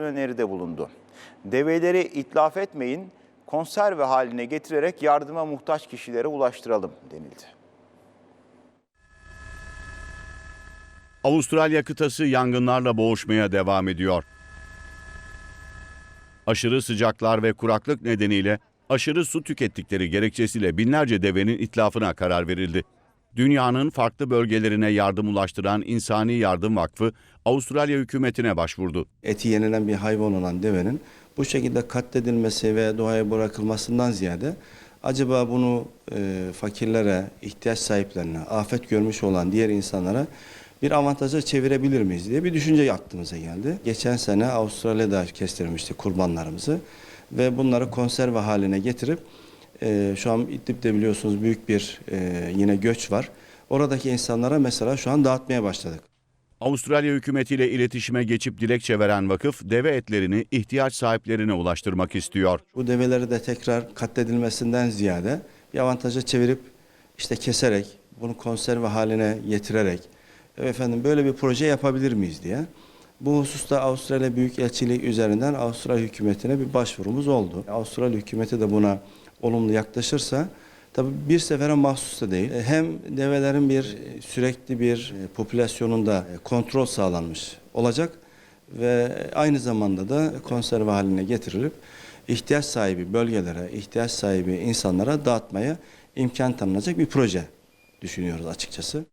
öneride bulundu. Develeri itlaf etmeyin, konserve haline getirerek yardıma muhtaç kişilere ulaştıralım denildi. Avustralya kıtası yangınlarla boğuşmaya devam ediyor. Aşırı sıcaklar ve kuraklık nedeniyle aşırı su tükettikleri gerekçesiyle binlerce devenin itlafına karar verildi. Dünyanın farklı bölgelerine yardım ulaştıran İnsani Yardım Vakfı Avustralya hükümetine başvurdu. eti yenilen bir hayvan olan devenin bu şekilde katledilmesi ve doğaya bırakılmasından ziyade acaba bunu e, fakirlere, ihtiyaç sahiplerine, afet görmüş olan diğer insanlara bir avantaja çevirebilir miyiz diye bir düşünce aklımıza geldi. Geçen sene Avustralya'da kestirmiştik kurbanlarımızı ve bunları konserve haline getirip e, şu an İdlib'de biliyorsunuz büyük bir e, yine göç var. Oradaki insanlara mesela şu an dağıtmaya başladık. Avustralya hükümetiyle iletişime geçip dilekçe veren vakıf deve etlerini ihtiyaç sahiplerine ulaştırmak istiyor. Bu develeri de tekrar katledilmesinden ziyade bir avantaja çevirip işte keserek bunu konserve haline getirerek "E efendim böyle bir proje yapabilir miyiz diye. Bu hususta Avustralya Büyükelçiliği üzerinden Avustralya hükümetine bir başvurumuz oldu. Avustralya hükümeti de buna olumlu yaklaşırsa tabii bir sefere mahsus da değil. E, Hem develerin bir e, sürekli bir e, popülasyonunda kontrol sağlanmış olacak ve aynı zamanda da konserve haline getirilip ihtiyaç sahibi bölgelere, ihtiyaç sahibi insanlara dağıtmaya imkan tanınacak bir proje düşünüyoruz açıkçası.